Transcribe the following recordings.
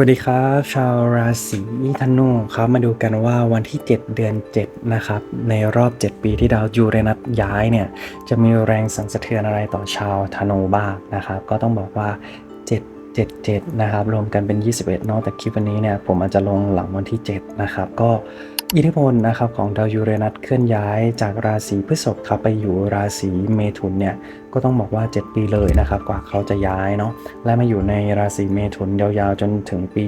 วัสดีครับ ชาวราศีธนูครับมาดูกันว่าวันที่ 7 เดือน 7 นะครับ ในรอบ 7 ปีที่ดาวยูเรนัสย้ายเนี่ย จะมีแรงสั่นสะเทือนอะไรต่อชาวธนูบ้างนะครับ ก็ต้องบอกว่า 7 7 7 นะครับ รวมกันเป็น 21เนอะแต่คลิปวันนี้เนี่ย ผมอาจจะลงหลังวันที่ 7 นะครับ ก็ อิทธิพลนะครับของดาวยูเรนัสเคลื่อนย้ายจากราศีพฤษภครับไปอยู่ราศีเมถุนเนี่ยก็ต้องบอกว่า 7 ปีเลยนะครับกว่าเขาจะย้ายเนาะและมาอยู่ในราศีเมถุนยาวๆจนถึงปี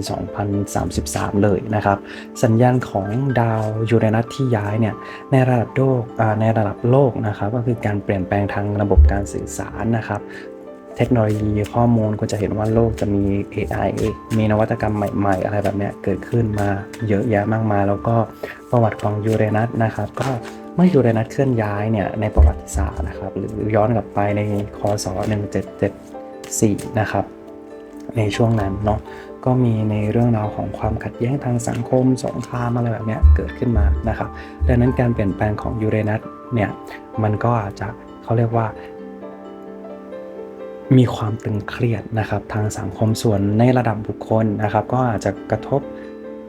2033 เลยนะครับสัญญาณของดาวยูเรนัสที่ย้ายเนี่ยในระดับโลกในระดับโลกนะครับก็คือการเปลี่ยนแปลงทางระบบการสื่อสารนะครับ เทคโนโลยีข้อมูลก็จะเห็นว่าโลกจะมี AI มีนวัตกรรมใหม่ ๆ อะไรแบบนี้เกิดขึ้นมาเยอะแยะมากมายแล้วก็ประวัติของยูเรนัสนะครับก็เมื่อยูเรนัสเคลื่อนย้ายเนี่ยในประวัติศาสตร์นะครับหรือย้อนกลับไปในคศ1774นะครับในช่วงนั้นเนาะก็มีในเรื่องราวของความขัดแย้งทางสังคมสงครามอะไรแบบนี้เกิดขึ้นมานะครับดังนั้นการเปลี่ยนแปลงของยูเรนัสเนี่ยมันก็อาจจะเขาเรียกว่า มีความตึงเครียดนะครับทางสังคมส่วนในระดับบุคคลนะครับ ก็อาจจะกระทบ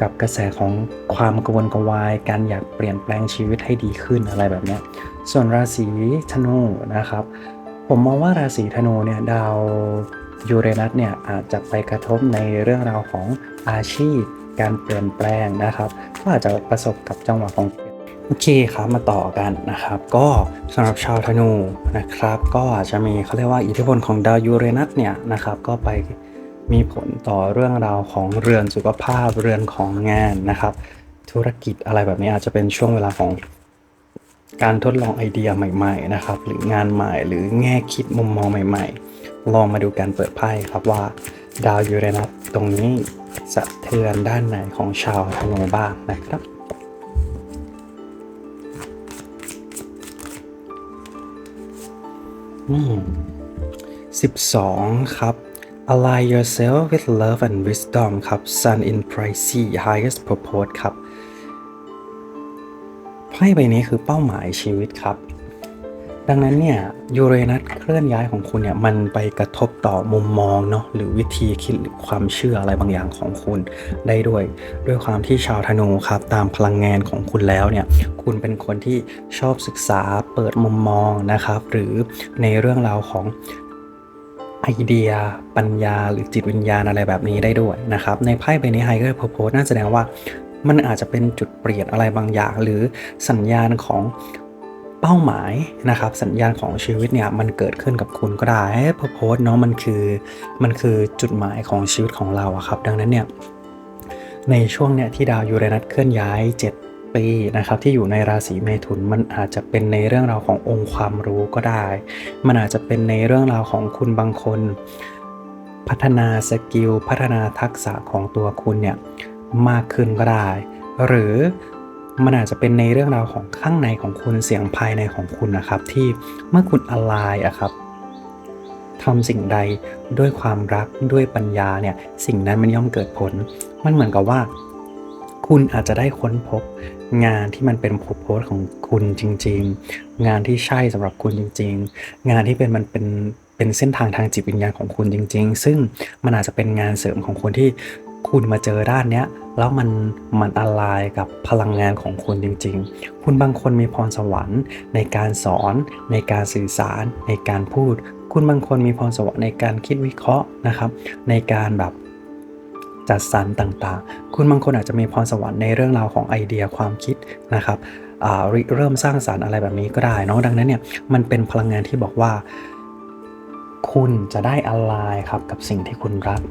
กับกระแสของความกระวนกวาย การอยากเปลี่ยนแปลงชีวิตให้ดีขึ้นอะไรแบบเนี้ยส่วนราศีธนูนะครับ ผมมองว่าราศีธนูเนี่ยดาวยูเรนัสเนี่ยอาจจะไปกระทบในเรื่องราวของอาชีพ การเปลี่ยนแปลงนะครับ ก็อาจจะประสบกับจังหวะของ โอเคครับมาต่อกันนะครับ ก็สำหรับชาวธนูนะครับ ก็อาจจะมีเขาเรียกว่าอิทธิพลของดาวยูเรนัสเนี่ยนะครับ ก็ไปมีผลต่อเรื่องราวของเรือนสุขภาพเรือนของงานนะครับ ธุรกิจอะไรแบบนี้อาจจะเป็นช่วงเวลาของการทดลองไอเดียใหม่ๆนะครับ หรืองานใหม่หรือแง่คิดมุมมองใหม่ ๆ ลองมาดูการเปิดไพ่ครับว่า ดาวยูเรนัสตรงนี้สะเทือนด้านไหนของชาวธนูบ้างนะครับ 12 ครับ Align yourself with love and wisdom ครับ Sun in Pisces highest purpose ครับไพ่ใบนี้คือเป้าหมายชีวิตครับ ดังนั้นเนี่ยยูเรนัสเคลื่อนย้ายของคุณเนี่ยมันไปกระทบต่อมุมมองเนาะหรือวิธีคิดหรือความเชื่ออะไรบางอย่างของคุณได้ด้วย ด้วยความที่ชาวธนูครับตามพลังงานของคุณแล้วเนี่ยคุณเป็นคนที่ชอบศึกษาเปิดมุมมองนะครับหรือในเรื่องราวของไอเดีย ปัญญาหรือจิตวิญญาณอะไรแบบนี้ได้ด้วยนะครับในไพ่ใบนี้ไฮเกอร์พโพสน่าแสดงว่ามันอาจจะเป็นจุดเปลี่ยนอะไรบางอย่าง หรือสัญญาณของ เป้าหมายนะครับสัญญาณของชีวิตเนี่ยมันเกิดขึ้นกับคุณก็ได้พโพสเนาะมันคือมันคือจุดหมายของชีวิตของเราอะครับ ดังนั้นเนี่ยในช่วงเนี้ยที่ดาวยูเรนัสเคลื่อนย้าย 7 ปีนะครับที่อยู่ในราศีเมถุนมันอาจจะเป็นในเรื่องราวขององค์ความรู้ก็ได้ มันอาจจะเป็นในเรื่องราวของคุณบางคน พัฒนาสกิลพัฒนาทักษะของตัวคุณเนี่ยมากขึ้นก็ได้ หรือ มันอาจจะเป็นในเรื่องราวของข้างในของคุณเสียงภายในของคุณนะครับ ที่เมื่อคุณอลายอะครับทำสิ่งใดด้วยความรักด้วยปัญญาเนี่ยสิ่งนั้นมันย่อมเกิดผล มันเหมือนกับว่า คุณอาจจะได้ค้นพบงานที่มันเป็นโพสของคุณจริง ๆ งานที่ใช่สำหรับคุณจริง ๆ งานที่เป็นมันเป็นเป็นเส้นทางทางจิตวิญญาณของคุณจริง ๆ ซึ่งมันอาจจะเป็นงานเสริมของคนที่ คุณมาเจอด้านเนี้ยแล้วมันมันอะไรกับพลังงานของคุณจริง ๆ คุณบางคนมีพรสวรรค์ ในการสอน ในการสื่อสาร ในการพูด คุณบางคนมีพรสวรรค์ในการคิดวิเคราะห์นะครับ ในการแบบจัดสรรต่างๆ คุณบางคนอาจจะมีพรสวรรค์ในเรื่องราวของไอเดียความคิดนะครับริเริ่มสร้างสารรค์อะไรแบบนี้ก็ได้เนอะดังนั้นเนี่ยมันเป็นพลังงานที่บอกว่า คุณจะได้อะไรครับกับสิ่งที่คุณรัก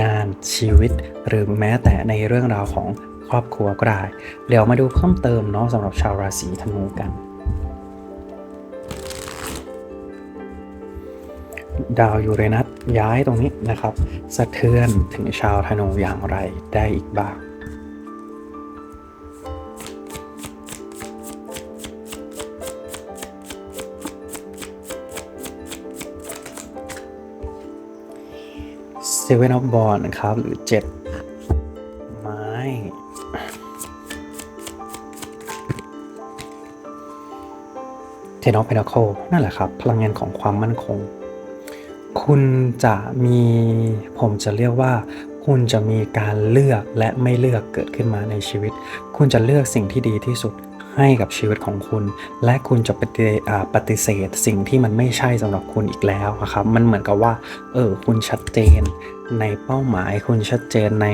งานชีวิต หรือแม้แต่ในเรื่องราวของครอบครัวก็ได้เดี๋ยวมาดูเพิ่มเติมเนาะสำหรับชาวราศีธนูกัน ดาวยูเรนัสย้ายตรงนี้นะครับ สะเทือนถึงชาวธนูอย่างไรได้อีกบ้าง Seven of b o n นะครับ หรือ 7 ไม้ Ten of Pentacle นั่นแหละครับ พลังงานของความมั่นคง คุณจะมีผมจะเรียกว่า คุณจะมีการเลือกและไม่เลือกเกิดขึ้นมาในชีวิต คุณจะเลือกสิ่งที่ดีที่สุด ให้กับชีวิตของคุณ และคุณจะปฏิปฏิเสธสิ่งที่มันไม่ใช่สำหรับคุณอีกแล้วอะครับ มันเหมือนกับว่า เออ คุณชัดเจน ในเป้าหมายคุณชัดเจนใน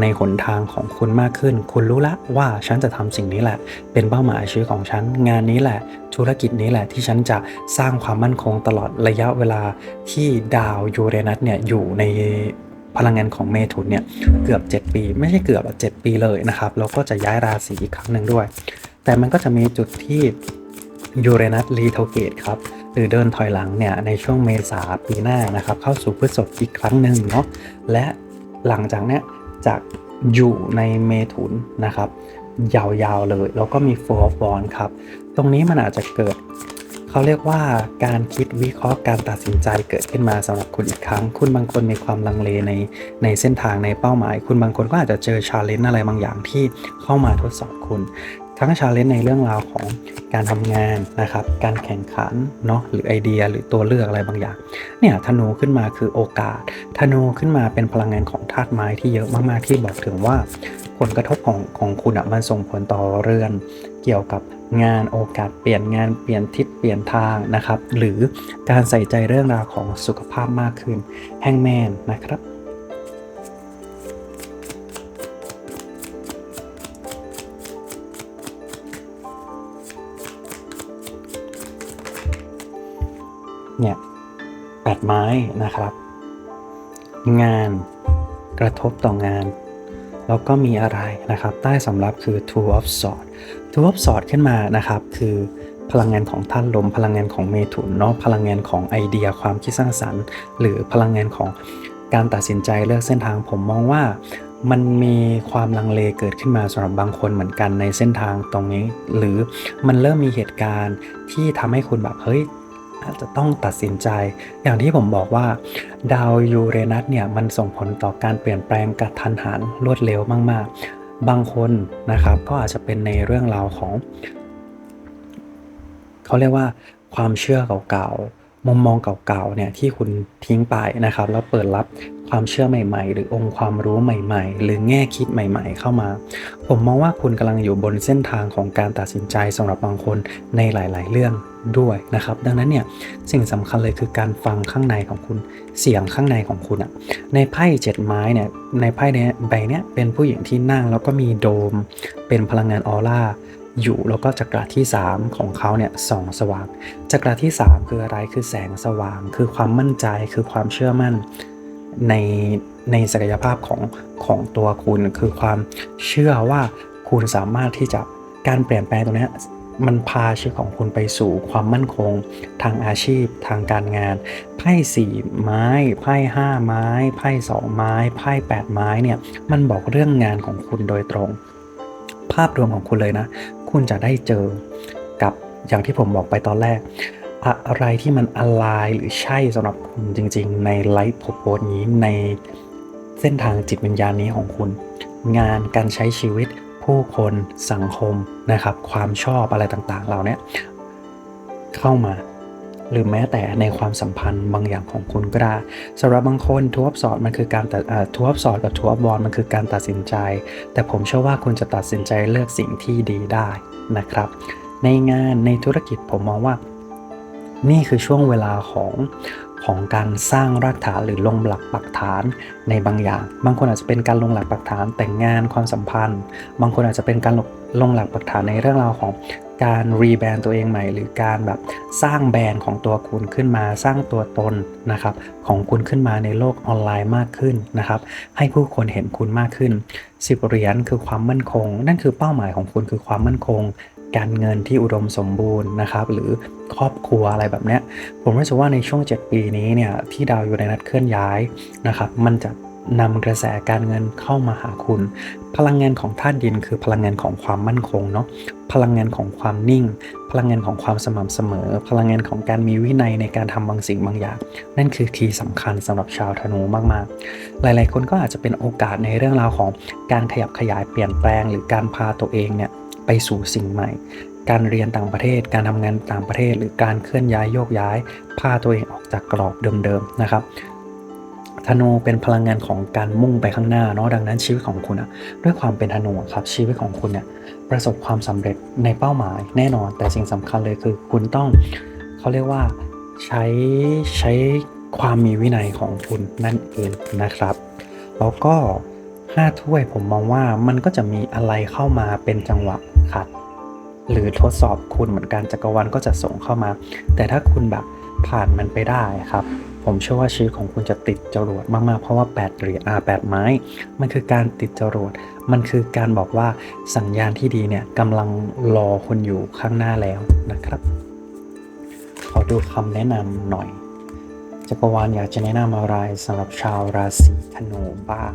ในหนทางของคุณมากขึ้น คุณรู้ละว่าฉันจะทำสิ่งนี้แหละ เป็นเป้าหมายชีวิตของฉัน งานนี้แหละ ธุรกิจนี้แหละที่ฉันจะสร้างความมั่นคงตลอดระยะเวลาที่ดาวยูเรนัสเนี่ยอยู่ในพลังงานของเมถุนเนี่ยเกือบ 7 ปี ไม่ใช่เกือบอะ7ปีเลยนะครับ แล้วก็จะย้ายราศีอีกครั้งหนึ่งด้วย แต่มันก็จะมีจุดที่ยูเรนัสรีโทเกตครับหรือเดินถอยหลังเนี่ยในช่วงเมษาปีหน้านะครับเข้าสู่พฤษภอีกครั้งหนึ่งเนาะและหลังจากเนี้ยจากอยู่ในเมถุนนะครับ ยาวๆเลย แล้วก็มีโฟร์ฟอนครับ ตรงนี้มันอาจจะเกิดเขาเรียกว่าการคิดวิเคราะห์การตัดสินใจเกิดขึ้นมาสำหรับคุณอีกครั้ง คุณบางคนมีความลังเลในในเส้นทางในเป้าหมาย คุณบางคนก็อาจจะเจอชาเลนจ์อะไรบางอย่างที่เข้ามาทดสอบคุณ ทั้งชาเลนจ์ในเรื่องราวของการทำงานนะครับ การแข่งขันเนาะหรือไอเดียหรือตัวเลือกอะไรบางอย่างเนี่ยธนูขึ้นมาคือโอกาส ธนูขึ้นมาเป็นพลังงานของธาตุไม้ที่เยอะมากๆที่บอกถึงว่า ผลกระทบของของคุณอะมันส่งผลต่อเรือน เกี่ยวกับงานโอกาสเปลี่ยนงานเปลี่ยนทิศเปลี่ยนทางนะครับ หรือการใส่ใจเรื่องราวของสุขภาพมากขึ้นแฮงแมนนะครับ ไม้นะครับ งานกระทบต่องาน แล้วก็มีอะไรนะครับ ใต้สำรับคือ two of swords two of swords ขึ้นมานะครับ คือพลังงานของท่านลม พลังงานของเมถุนเนาะพลังงานของไอเดียความคิดสร้างสรรค์ หรือพลังงานของการตัดสินใจเลือกเส้นทางผมมองว่ามันมีความลังเลเกิดขึ้นมาสำหรับบางคนเหมือนกันในเส้นทางตรงนี้ หรือมันเริ่มมีเหตุการณ์ที่ทำให้คุณแบบเฮ้ย อาจจะต้องตัดสินใจ อย่างที่ผมบอกว่าดาวยูเรนัสเนี่ยมันส่งผลต่อการเปลี่ยนแปลงกระทันหันรวดเร็วมาก ๆ บางคนนะครับก็อาจจะเป็นในเรื่องราวของ เขาเรียกว่าความเชื่อเก่าๆ มุมมองเก่าๆเนี่ยที่คุณทิ้งไปนะครับ แล้วเปิดรับความเชื่อใหม่ ๆ หรือองค์ความรู้ใหม่ ๆ หรือแง่คิดใหม่ ๆ เข้ามา ผมมองว่าคุณกำลังอยู่บนเส้นทางของการตัดสินใจสำหรับบางคนในหลาย ๆ เรื่องด้วยนะครับ ดังนั้นเนี่ยสิ่งสำคัญเลยคือการฟังข้างในของคุณเสียงข้างในของคุณอะในไพ่เจ็ดไม้เนี่ยในไพ่เนี้ยใบเนี้ยเป็นผู้หญิงที่นั่งแล้วก็มีโดม เป็นพลังงานออร่า อยู่แล้วก็จักรที่3ของเขาเนี่ยส่องสว่าง จักรที่ 3 คืออะไรคือแสงสว่าง คือความมั่นใจคือความเชื่อมั่นในในศักยภาพของของตัวคุณ คือความเชื่อว่าคุณสามารถที่จะการเปลี่ยนแปลงตรงนี้มันพาชีวิตของคุณไปสู่ความมั่นคง ทางอาชีพทางการงานไพ่สี่ไม้ไพ่ห้าไม้ไพ่สองไม้ไพ่แปดไม้เนี่ยมันบอกเรื่องงานของคุณโดยตรง ภาพรวมของคุณเลยนะ คุณจะได้เจอกับอย่างที่ผมบอกไปตอนแรก อะไรที่มันอะไรหรือใช่สำหรับคุณจริง ๆ ในไลฟ์โพสนี้ในเส้นทางจิตวิญญาณนี้ของคุณ งานการใช้ชีวิตผู้คนสังคมนะครับ ความชอบอะไรต่างๆเหล่านี้เข้ามา หรือแม้แต่ในความสัมพันธ์บางอย่างของคุณก็ได้สำหรับบางคนทวร์สอดมันคือการตัดทวร์สอดกับทวร์บอลมันคือการตัดสินใจ แต่ผมเชื่อว่าคุณจะตัดสินใจเลือกสิ่งที่ดีได้นะครับ ในงานในธุรกิจผมมองว่า นี่คือช่วงเวลาของของการสร้างรากฐานหรือลงหลักปักฐานในบางอย่าง บางคนอาจจะเป็นการลงหลักปักฐานแต่งงานความสัมพันธ์ บางคนอาจจะเป็นการลงหลักปักฐานในเรื่องราวของ การรีแบรนด์ตัวเองใหม่ หรือการแบบสร้างแบรนด์ของตัวคุณขึ้นมา สร้างตัวตนนะครับของคุณขึ้นมาในโลกออนไลน์มากขึ้นนะครับ ให้ผู้คนเห็นคุณมากขึ้นสิบเหรียญคือความมั่นคง นั่นคือเป้าหมายของคุณคือความมั่นคง การเงินที่อุดมสมบูรณ์นะครับหรือครอบครัวอะไรแบบเนี้ยผมรู้สึกว่าในช่วง 7 ปีนี้เนี่ยที่ดาวอยู่ในนัดเคลื่อนย้ายนะครับมันจะ นำกระแสการเงินเข้ามาหาคุณ พลังงานของธาตุดินคือพลังงานของความมั่นคงเนาะพลังงานของความนิ่ง พลังงานของความสม่ำเสมอ พลังงานของการมีวินัยในการทำบางสิ่งบางอย่าง นั่นคือคีย์สำคัญสำหรับชาวธนูมากๆ หลายๆ คนก็อาจจะเป็นโอกาสในเรื่องราวของการขยับขยายเปลี่ยนแปลง หรือการพาตัวเองเนี่ยไปสู่สิ่งใหม่ การเรียนต่างประเทศ การทำงานต่างประเทศ หรือการเคลื่อนย้ายโยกย้าย พาตัวเองออกจากกรอบเดิมๆนะครับ ธนูเป็นพลังงานของการมุ่งไปข้างหน้าเนาะดังนั้นชีวิตของคุณอะด้วยความเป็นธนูครับชีวิตของคุณเนี่ยประสบความสำเร็จในเป้าหมายแน่นอน แต่สิ่งสำคัญเลยคือคุณต้องเขาเรียกว่าใช้ใช้ความมีวินัยของคุณนั่นเองนะครับแล้วก็ห้าถ้วยผมมองว่ามันก็จะมีอะไรเข้ามาเป็นจังหวะขัดหรือทดสอบคุณเหมือนกันจักรวาลก็จะส่งเข้ามา แต่ถ้าคุณแบบผ่านมันไปได้ครับ ผมเชื่อว่าชีวิตของคุณจะติดจรวดมากๆ เพราะว่า8เหรียญอ่า8ไม้ มันคือการติดจรวด มันคือการบอกว่าสัญญาณที่ดีเนี่ยกำลังรอคนอยู่ข้างหน้าแล้วนะครับ ขอดูคำแนะนำหน่อยจักรวาลอยากจะแนะนำอะไรสำหรับชาวราศีธนูบ้าง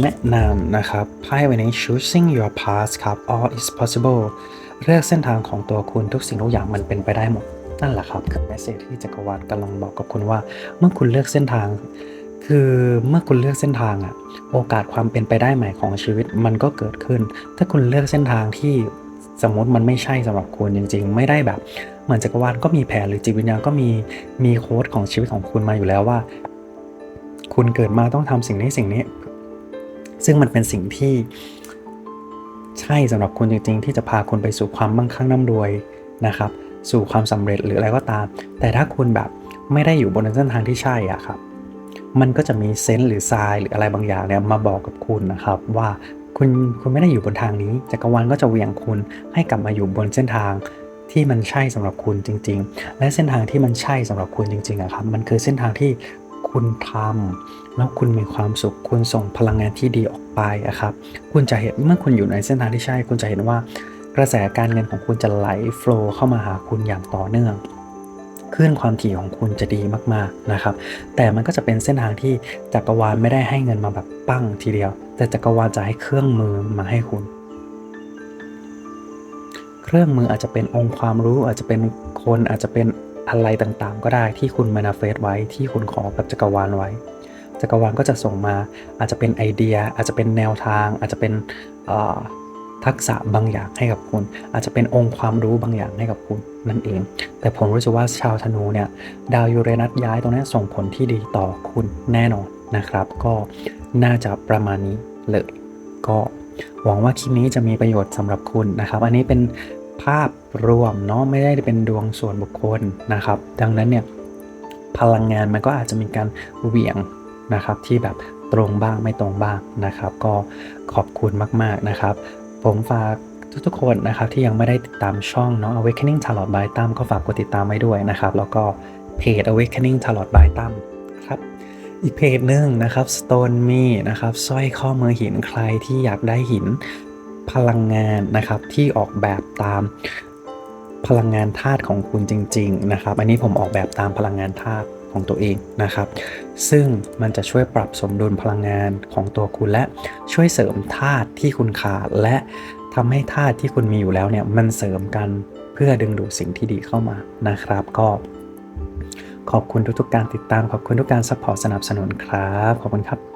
แนะนำนะครับไพ่วันนี้ choosing your path ครับ all is possible เลือกเส้นทางของตัวคุณทุกสิ่งทุกอย่างมันเป็นไปได้หมด นั่นแหละครับ คือ message ที่จักรวาลกำลังบอกกับคุณว่า เมื่อคุณเลือกเส้นทาง คือเมื่อคุณเลือกเส้นทางอะโอกาสความเป็นไปได้ใหม่ของชีวิตมันก็เกิดขึ้น ถ้าคุณเลือกเส้นทางที่สมมติมันไม่ใช่สำหรับคุณจริง ๆ ไม่ได้แบบ เหมือนจักรวาลก็มีแผนหรือจิตวิญญาณก็มีมีโค้ดของชีวิตของคุณมาอยู่แล้วว่า คุณเกิดมาต้องทำสิ่งนี้สิ่งนี้ ซึ่งมันเป็นสิ่งที่ใช่สำหรับคุณจริง ๆ ที่จะพาคุณไปสู่ความมั่งคั่งร่ำรวยนะครับ สู่ความสำเร็จหรืออะไรก็ตาม แต่ถ้าคุณแบบไม่ได้อยู่บนเส้นทางที่ใช่อะครับ มันก็จะมีเซนส์หรือทรายหรืออะไรบางอย่างเนี่ยมาบอกกับคุณนะครับว่าคุณคุณไม่ได้อยู่บนทางนี้จักรวาลก็จะเหวี่ยงคุณให้กลับมาอยู่บนเส้นทางที่มันใช่สำหรับคุณจริง ๆ และเส้นทางที่มันใช่สำหรับคุณจริงๆอะครับ มันคือเส้นทางที่ คุณทำแล้วคุณมีความสุข คุณส่งพลังงานที่ดีออกไปอะครับ คุณจะเห็นเมื่อคุณอยู่ในเส้นทางที่ใช่ คุณจะเห็นว่ากระแสการเงินของคุณจะไหลโฟลว์เข้ามาหาคุณอย่างต่อเนื่องคลื่นความถี่ของคุณจะดีมากๆนะครับ แต่มันก็จะเป็นเส้นทางที่จักรวาลไม่ได้ให้เงินมาแบบปั้งทีเดียว แต่จักรวาลจะให้เครื่องมือมาให้คุณ เครื่องมืออาจจะเป็นองค์ความรู้อาจจะเป็นคนอาจจะเป็น อะไรต่างๆ ก็ได้ที่คุณมานาเฟสไว้ที่คุณขอกับจักรวาลไว้ จักรวาลก็จะส่งมาอาจจะเป็นไอเดีย อาจจะเป็นแนวทาง อาจจะเป็นทักษะบางอย่างให้กับคุณ อาจจะเป็นองค์ความรู้บางอย่างให้กับคุณนั่นเอง แต่ผมรู้สึกว่าชาวธนูเนี่ยดาวยูเรนัสย้ายตรงนี้ส่งผลที่ดีต่อคุณแน่นอนนะครับ ก็น่าจะประมาณนี้เลยก็หวังว่าคลิปนี้จะมีประโยชน์สำหรับคุณนะครับ อันนี้เป็น ภาพรวมเนาะไม่ได้เป็นดวงส่วนบุคคลนะครับ ดังนั้นเนี่ยพลังงานมันก็อาจจะมีการเหวี่ยงนะครับที่แบบตรงบ้างไม่ตรงบ้างนะครับ ก็ขอบคุณมาก ๆนะครับ ผมฝากทุกๆคนนะครับที่ยังไม่ได้ติดตามช่องเนาะ Awakening Tarot by ตั้มก็ฝากกดติดตามไว้ด้วยนะครับ แล้วก็เพจ Awakening Tarot by ตั้มครับอีกเพจหนึ่งนะครับ Stone Me นะครับสร้อยข้อมือหินใครที่อยากได้หิน พลังงานนะครับที่ออกแบบตามพลังงานธาตุของคุณจริง ๆ นะครับ อันนี้ผมออกแบบตามพลังงานธาตุของตัวเองนะครับ ซึ่งมันจะช่วยปรับสมดุลพลังงานของตัวคุณและช่วยเสริมธาตุที่คุณขาดและทำให้ธาตุที่คุณมีอยู่แล้วเนี่ยมันเสริมกันเพื่อดึงดูดสิ่งที่ดีเข้ามานะครับ ก็ขอบคุณทุกๆการติดตาม ขอบคุณทุกการซัพพอร์ตสนับสนุนครับ ขอบคุณครับ